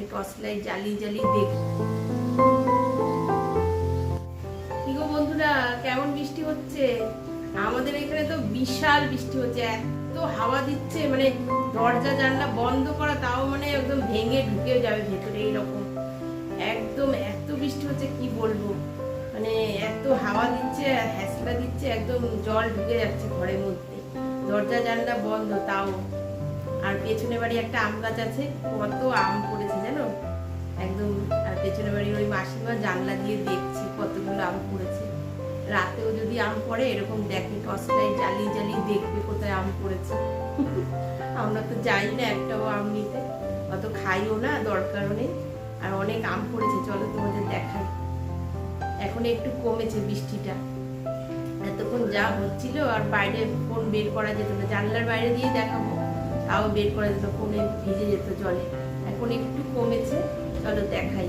দেখে torch light জ্বালিয়ে জ্বালিয়ে দেখে। বন্ধুরা, কেমন বৃষ্টি হচ্ছে? আমাদের এখানে তো বিশাল বৃষ্টি হচ্ছে, এত হাওয়া দিচ্ছে মানে দরজা, জানলা বন্ধ করা তাও মানে একদম ভেঙে ঢুকে যাবে ভেতরে এইরকম। একদম এত বৃষ্টি হচ্ছে, কি বলব? মানে এত হাওয়া দিচ্ছে হ্যাসলা দিচ্ছে, একদম জল ঢুকে যাচ্ছে ঘরের মধ্যে। দরজা, জানলা বন্ধ তাও। আর পেছনে বাড়ি একটা আম গাছ আছে, কত আম পড়েছে একদম, আর পেছনে বাড়ির ওই মাসিমা জানলা দিয়ে দেখছি কতগুলো আম পড়েছে। রাতেও যদি আম পড়ে, এরকম দেখে টর্চ লাইট জ্বালিয়ে জ্বালিয়ে দেখবে কোথায় আম পড়েছে। আমরা তো যাই না একটাও আম নিতে, অত খাইও না, দরকারও নেই। আর অনেক আম পড়েছে, চলো তোমাদের দেখাই। এখন একটু কমেছে বৃষ্টিটা। এতক্ষণ যা হচ্ছিল, আর বাইরে ফোন বের করা যেত না। জানলার বাইরে দিয়ে দেখাবো, তাও বের করা যেত, ফোনে ভিজে যেত জলে। এখন একটু কমেছে। চলো দেখাই।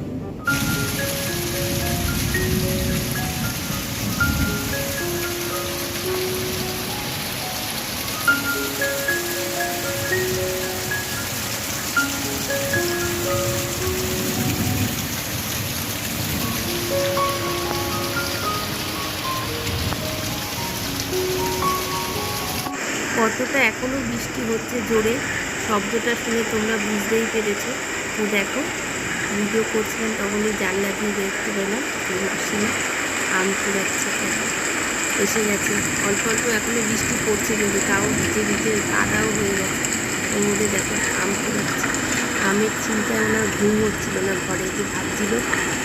কতটা এখনও বৃষ্টি হচ্ছে জোরে শব্দটা শুনে তোমরা বুঝতেই পেরেছ। তো দেখো ভিডিও করছিলাম, তখনই জানলা দিয়ে দেখতে পেলাম যে মাসিমা আম কুড়াচ্ছে। এসে গেছে। অল্প অল্প এখনও বৃষ্টি পড়ছে কিন্তু তাও ভিজে ভিজে কাদাও হয়ে গেছে। ওর মধ্যে দেখো, আম কুড়াচ্ছে। আমের চিন্তায় ওনার ঘুম হচ্ছিল না ঘরে, যে ভাবছিল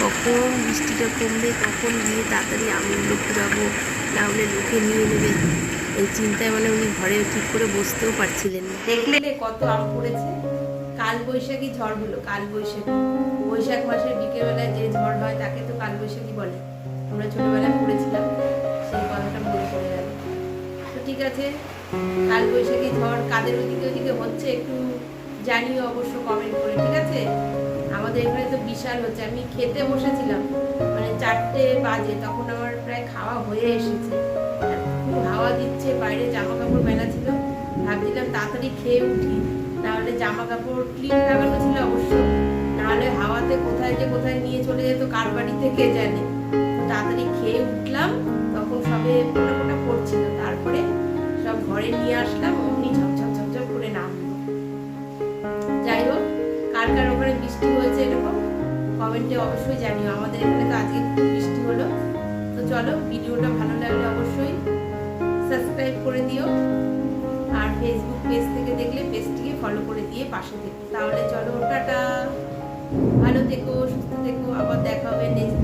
কখন বৃষ্টিটা কমবে, কখন গিয়ে তাড়াতাড়ি আমগুলো কুড়াবো, না হলে লোকে নিয়ে নেবে। এই চিন্তায় মানে উনি ঘরে ঠিক করে বসতেও পারছিলেন না। দেখলে কত আম পড়েছে? কাল বৈশাখী ঝড় হলো কাল বৈশাখী মাসের বিকেলবেলায় যে ঝড় হয় তাকে তো কাল বৈশাখী বলে। আমরা ছোটবেলায় পড়েছিলাম, সেই কথাটা মনে পড়ে গেল। তো ঠিক আছে কাল বৈশাখী ঝড় কাদের ওদিকে ওদিকে হচ্ছে একটু জানিও অবশ্য কমেন্ট করে, ঠিক আছে? আমাদের এখানে তো বিশাল হচ্ছে, আমি খেতে বসেছিলাম মানে চারটে বাজে, তখন আমার প্রায় খাওয়া হয়ে এসেছে। খুব হাওয়া দিচ্ছে, বাইরে জামা কাপড় মেলা ছিল, ভাবছিলাম তাড়াতাড়ি খেয়ে উঠি। নাহলে জামা কাপড় ক্লিন লাগানো ছিল অবশ্য নাহলে হাওয়াতে কোথায় যে কোথায় নিয়ে চলে যেত, কার বাড়িতে কে জানে। তাড়াতাড়ি খেয়ে উঠলাম, তখন সবে ফোটা ফোটা পড়ছিল। তারপরে সব ঘরে নিয়ে আসলাম, অমনি ঝপঝপ ঝপঝপ করে নামলো। যাই হোক, কার কার ওখানে বৃষ্টি হয়েছে এরকম? কমেন্টে অবশ্যই জানিও। আমাদের এখানে তো আজকে খুব বৃষ্টি হলো। তো চলো, ভিডিওটা ভালো লাগলে অবশ্যই সাবস্ক্রাইব করে দিও। আর ফেসবুক পেজ থেকে দেখলে পেজটিকে ফলো করে দিয়ে পাশে থেকে। তাহলে চলো টাটা। ভালো থেকো, সুস্থ থেকো, আবার দেখা হবে নেক্সট